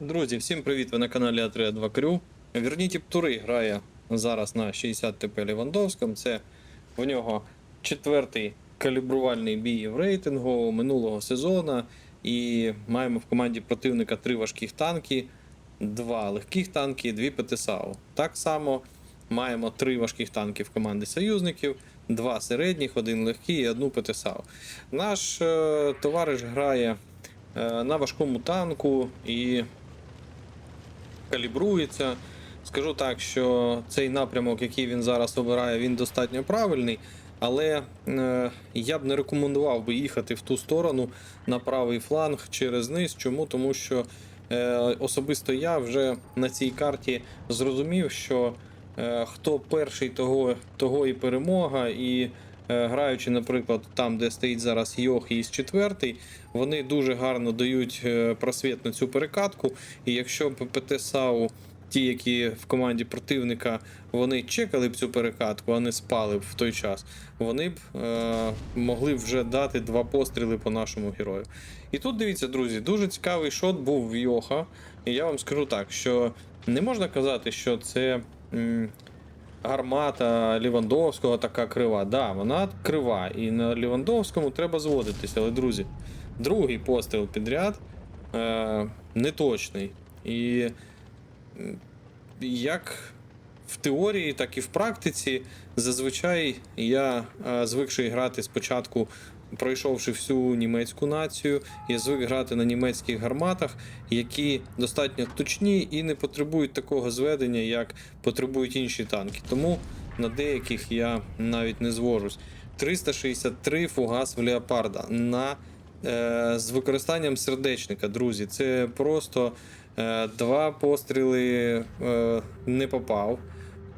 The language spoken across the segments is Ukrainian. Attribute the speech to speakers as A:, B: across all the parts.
A: Друзі, всім привіт! Ви на каналі А3 2 Крю. Вернітіп Тури грає зараз на 60 ТП Лівандовському. Це в нього четвертий калібрувальний бій в рейтингу минулого сезону. І маємо в команді противника три важких танки, два легких танки, дві ПТСАУ. Так само маємо три важких танки в команді союзників, два середніх, один легкий і одну ПТСАУ. Наш е, товариш грає е, на важкому танку і калібрується. Скажу так, що цей напрямок, який він зараз обирає, він достатньо правильний. Але е, я б не рекомендував би їхати в ту сторону на правий фланг через низ. Чому? Тому що е, особисто я вже на цій карті зрозумів, що е, хто перший, того, того і перемога. І граючи, наприклад, там, де стоїть зараз Йох і четвертий, вони дуже гарно дають е, просвіт на цю перекатку. І якщо б ПТ САУ, ті, які в команді противника, вони чекали б цю перекатку, а не спали б в той час, вони б е, могли вже дати два постріли по нашому герою. І тут дивіться, друзі, дуже цікавий шот був в Йоха. І я вам скажу так, що не можна казати, що це. Гармата Лівандовського така крива. Да, вона крива. І на Лівандовському треба зводитися. Але, друзі, другий постріл підряд е, неточний. І як в теорії, так і в практиці, зазвичай я е, звикший грати спочатку, пройшовши всю німецьку націю, я звик грати на німецьких гарматах, які достатньо точні і не потребують такого зведення, як потребують інші танки. Тому на деяких я навіть не звожусь. 363 фугас в Леопарда на, е, з використанням сердечника, друзі. Це просто е, два постріли е, не попав.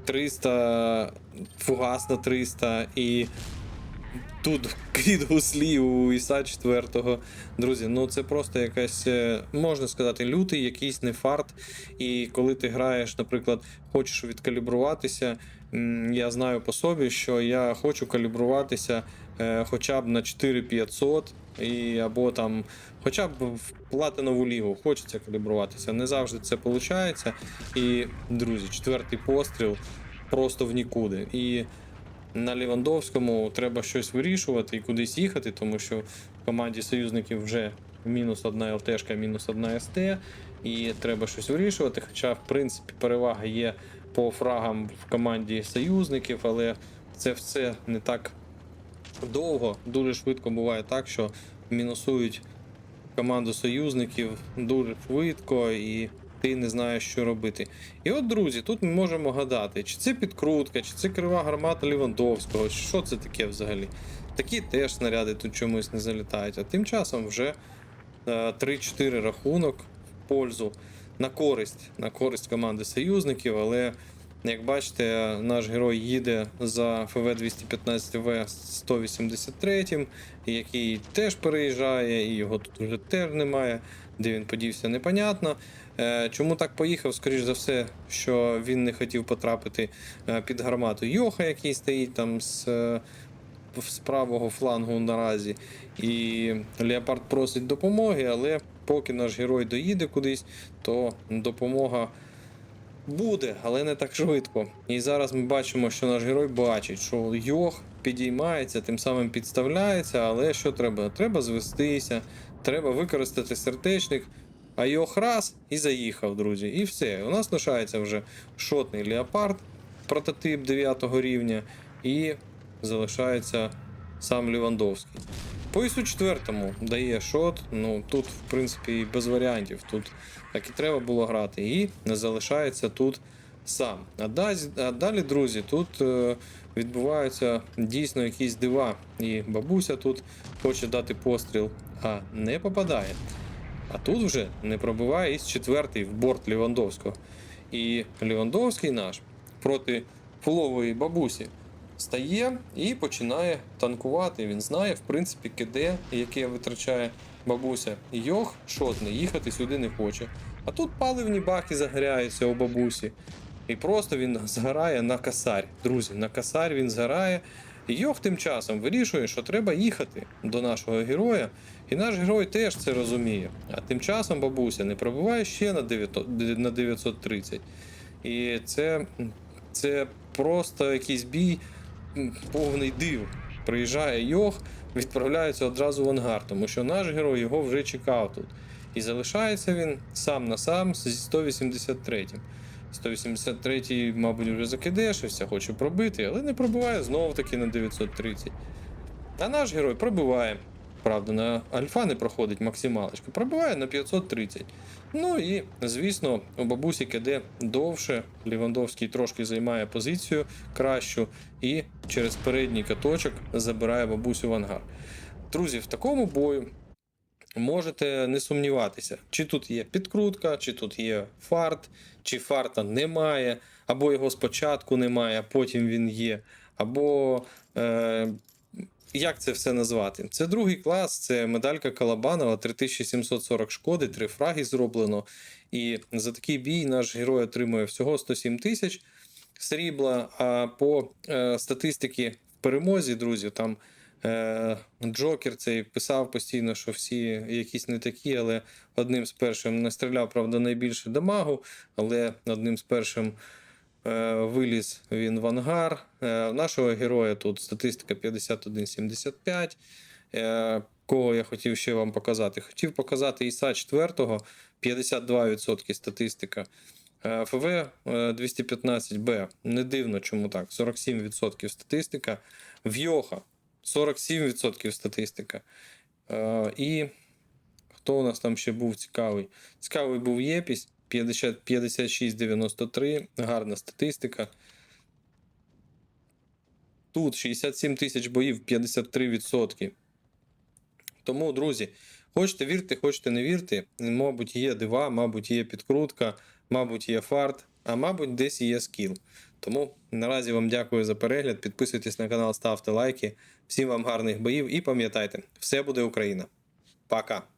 A: 300 фугас на 300 і тут кріт гуслів у Іса 4. Друзі, ну це просто якась, е, можна сказати, лютий якийсь не фарт. І коли ти граєш, наприклад, хочеш відкалібруватися, я знаю по собі, що я хочу калібруватися е, хоча б на 4500 і або там, хоча б в платинову лігу хочеться калібруватися. Не завжди це виходить. І, друзі, четвертий постріл просто в нікуди. І на Лівандовському треба щось вирішувати і кудись їхати, тому що в команді союзників вже мінус одна ЛТшка, мінус одна СТ, і треба щось вирішувати. Хоча, в принципі, перевага є по фрагам в команді союзників, але це все не так довго. Дуже швидко буває так, що мінусують команду союзників дуже швидко і ти не знаєш, що робити. І от, друзі, тут ми можемо гадати, чи це підкрутка, чи це крива гармата Лівандовського, що це таке взагалі. Такі теж снаряди тут чомусь не залітають. А тим часом вже е, 3-4 рахунок в пользу на користь, на користь команди союзників, але. Як бачите, наш герой їде за ФВ 215В 183, який теж переїжджає, і його тут вже теж немає. Де він подівся, непонятно. Е, Чому так поїхав? Скоріш за все, що він не хотів потрапити е, під гармату Йоха, який стоїть там з, е, з правого флангу наразі. І Леопард просить допомоги, але поки наш герой доїде кудись, то допомога буде, але не так швидко. І зараз ми бачимо, що наш герой бачить, що Йох підіймається, тим самим підставляється, але що треба? Треба звестися, треба використати сердечник. А Йох раз і заїхав, друзі. І все. У нас лишається вже шотний леопард, прототип 9 рівня, і залишається сам Лівандовський. По ісу четвертому дає шот. Ну тут, в принципі, без варіантів. Тут так і треба було грати. І не залишається тут сам. А далі, а далі друзі, тут е, відбуваються дійсно якісь дива. І бабуся тут хоче дати постріл, а не попадає. А тут вже не пробиває із четвертий в борт Лівандовського. І Лівандовський наш проти фулової бабусі стає і починає танкувати. Він знає, в принципі, КД, яке витрачає бабуся. Йох шотний, їхати сюди не хоче. А тут паливні баки загоряються у бабусі. І просто він згорає на касарь. Друзі, на касарь він згорає. І Йох тим часом вирішує, що треба їхати до нашого героя, і наш герой теж це розуміє. А тим часом бабуся не пробуває ще на 900 на 930. І це, це просто якийсь бій повний див. Приїжджає Йох, відправляється одразу в ангар, тому що наш герой його вже чекав тут. І залишається він сам на сам зі 183. 183, мабуть, вже закидешився, хоче пробити, але не пробиває знову таки на 930. А наш герой пробиває. Правда, на альфа не проходить максималочка, пробиває на 530. Ну і, звісно, у бабусі КД довше. Лівандовський трошки займає позицію кращу і через передній каточок забирає бабусю в ангар. Друзі, в такому бою можете не сумніватися, чи тут є підкрутка, чи тут є фарт, чи фарта немає, або його спочатку немає, а потім він є, або. Е, як це все назвати? Це другий клас, це медалька Калабанова, 3740 шкоди, три фраги зроблено. І за такий бій наш герой отримує всього 107 тисяч срібла. А по е, статистиці в перемозі, друзі, там е, Джокер цей писав постійно, що всі якісь не такі, але одним з першим не стріляв, правда, найбільше дамагу, але одним з першим виліз він в ангар. Е, нашого героя тут статистика 51,75. Е, кого я хотів ще вам показати? Хотів показати Іса 4, 52% статистика. Е, ФВ е, 215Б. Не дивно, чому так. 47% статистика. Вйоха 47% статистика. Е, І хто у нас там ще був цікавий? Цікавий був Єпісь 50 56,93. Гарна статистика. Тут 67 тисяч боїв, 53%. Тому, друзі, хочете вірте, хочете не вірте. Мабуть, є дива, мабуть, є підкрутка, мабуть, є фарт, а мабуть, десь є скіл. Тому наразі вам дякую за перегляд. Підписуйтесь на канал, ставте лайки. Всім вам гарних боїв і пам'ятайте, все буде Україна. Пока!